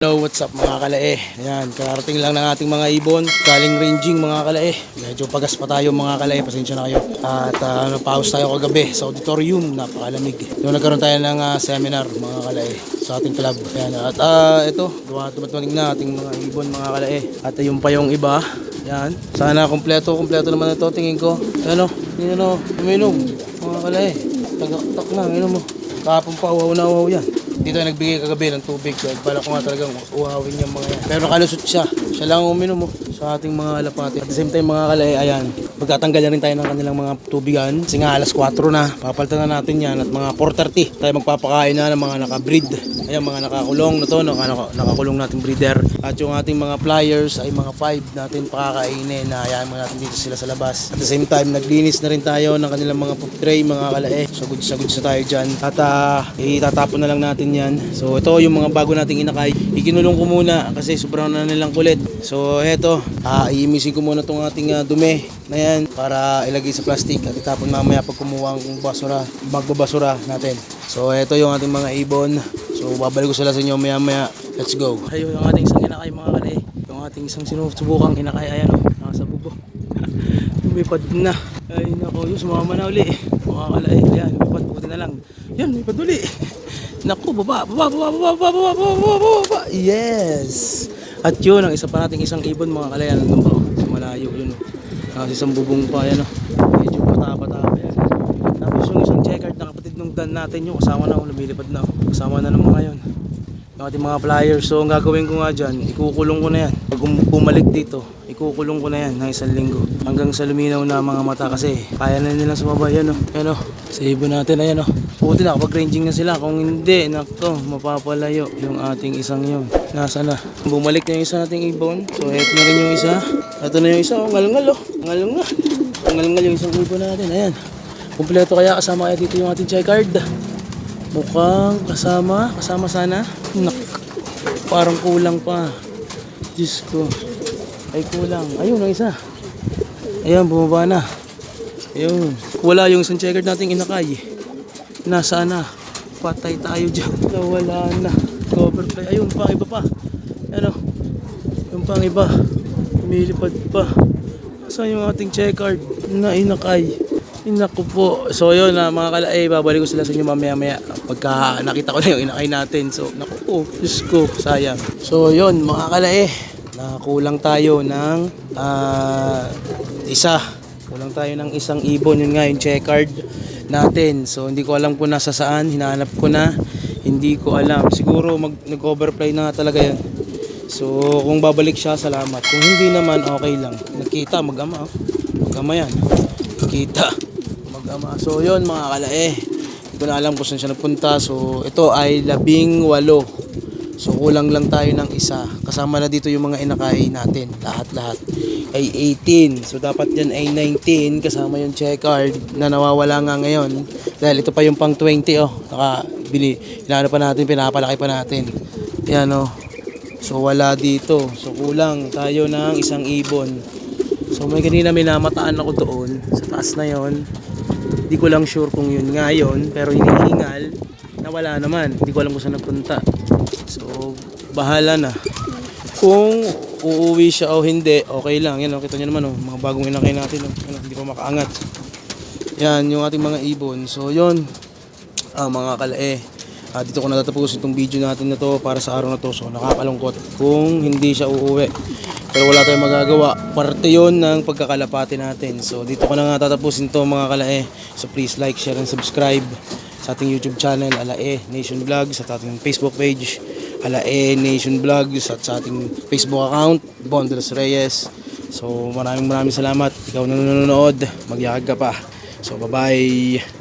Hello, what's up mga kalae? Ayan, kararating lang ng ating mga ibon. Galing ranging mga kalae. Medyo pagas pa tayo mga kalae, pasensya na kayo. At uh, napause tayo kagabi sa auditorium, napakalamig. Doon nagkaroon tayo ng ah, seminar mga kalae sa ating club. Ayan, at uh, ito, dumatamating na ating mga ibon mga kalae. At yung pa yung iba. Yan. Sana kompleto, kompleto naman ito tingin ko. Ano, yun ano, uminom mga kalae. Tagaktak na, inom mo. Kahapon pa, uhaw na uhaw yan. Dito ay nagbigay kagabi ng tubig. Kaya bala ko nga talagang uhawin yung mga yan. Pero nakalusot siya. Siya lang ang uminom mo sa ating mga alapati. At the same time mga kalay, ayan. Magtatanggal na rin tayo ng kanilang mga tubigan. Kasi nga alas 4 na. Papalitan na natin yan. At mga 4.30 tayo magpapakain na ng mga nakabreed. Ayan mga nakakulong na to. Naka, naka- nakakulong nating breeder. At yung ating mga flyers ay mga 5 natin pakakainin. Na hayaan mo natin dito sila sa labas. At the same time, naglinis na rin tayo ng kanilang mga poop tray, mga kalae. So good sa good sa tayo dyan. At ah, itatapon na lang natin yan. So ito yung mga bago nating inakay. Ikinulong ko muna kasi sobrang na nilang kulit. So eto, uh, iimisin ko muna itong ating uh, dumi na yan para ilagay sa plastic at itapon mamaya pag kumuha ang basura, magbabasura natin. So ito yung ating mga ibon. So babalik ko sila sa inyo maya maya. Let's go. Ayun yung ating isang inakay mga kalay. Yung ating isang sinusubukang inakay ayan o. Nasa bubo. lumipad na. Ay nako yun sumama na uli. Mga kalay. Ayan lumipad buti na lang. Yan lumipad uli. Naku baba baba baba baba baba baba baba. Yes. At yun, ang isa pa nating isang ibon mga kalay. Nandun pa, sa malayo yun. Oh. Kasi isang bubong pa, yan oh. Medyo bata-bata pa yan. Tapos yung isang checkered na kapatid nung dan natin yung kasama na, oh, lumilipad na. oh. Kasama na ng mga Yung ating mga flyers. So, ang gagawin ko nga dyan, ikukulong ko na yan. Pag um- bumalik dito, ikukulong ko na yan ng isang linggo. Hanggang sa luminaw na mga mata kasi kaya na nilang sumabay. Yan o. Yan o. Sa ibon natin, ayan o. Buti na kapag ranging na sila. Kung hindi, nakto, mapapalayo yung ating isang yun. Nasa na. Bumalik na yung isa nating ibon. So, eto na rin yung isa. Ito na yung isa. Oh, ngalungal o. Ngalungal. Ngalungal yung isang ibon natin. Ayan. Kompleto kaya kasama kaya dito yung ating checkered. Mukhang kasama, kasama sana. Nak, parang kulang pa. Diyos ko. Ay kulang. Ayun, ang isa. Ayan, bumaba na. Ayun. Wala yung isang checkered nating inakay. Nasaan na? Patay tayo dyan. Nawala na. Cover play. Ayun pa, iba pa. Ano? Yung pang iba. Lumilipad pa. Saan yung ating checkered na inakay? Inaku po. So yun na mga kalae, babalik ko sila sa inyo mamaya maya pagka nakita ko na yung inakay natin. So naku po, Diyos ko, sayang. So yun mga kalae, nakakulang tayo ng ah, isa. Kulang tayo ng isang ibon, yun nga yung checkered natin. So hindi ko alam kung nasa saan, hinahanap ko na. Hindi ko alam. Siguro mag, nag-overplay na nga talaga yan. So kung babalik siya, salamat. Kung hindi naman, okay lang. Nagkita, mag-ama. oh. Mag-ama yan. Kita. Mag-ama. So yun mga kalae. Hindi ko na alam kung saan siya napunta. So ito ay labing walo. So kulang lang tayo ng isa. Kasama na dito yung mga inakay natin. Lahat-lahat ay 18. So dapat yan ay 19 kasama yung checkered na nawawala nga ngayon. Dahil ito pa yung pang 20 oh. Nakabili. Inaano pa natin, pinapalaki pa natin. Yan oh. So wala dito. So kulang tayo ng isang ibon. So may kanina may namataan ako doon sa taas na yon. Hindi ko lang sure kung yun nga yun, pero hinihingal na wala naman. Hindi ko alam kung saan nagpunta. So bahala na. Kung uuwi siya o hindi, okay lang. Yan, oh, kita nyo naman, oh, mga bagong inakay natin. Oh. Yan, oh, hindi pa makaangat. Yan, yung ating mga ibon. So, yun, ah, mga kalae. Ah, dito ko natatapusin itong video natin na to para sa araw na to. So, nakakalungkot kung hindi siya uuwi. Pero wala tayong magagawa. Parte yon ng pagkakalapati natin. So, dito ko na nga tatapusin to mga kalae. So, please like, share, and subscribe sa ating YouTube channel, Alae Nation Vlogs, at ating Facebook page, Alae Nation Vlogs, at sa ating Facebook account, Bondelos Reyes. So, maraming maraming salamat. Ikaw na nanonood, magyakag ka pa. So, bye-bye.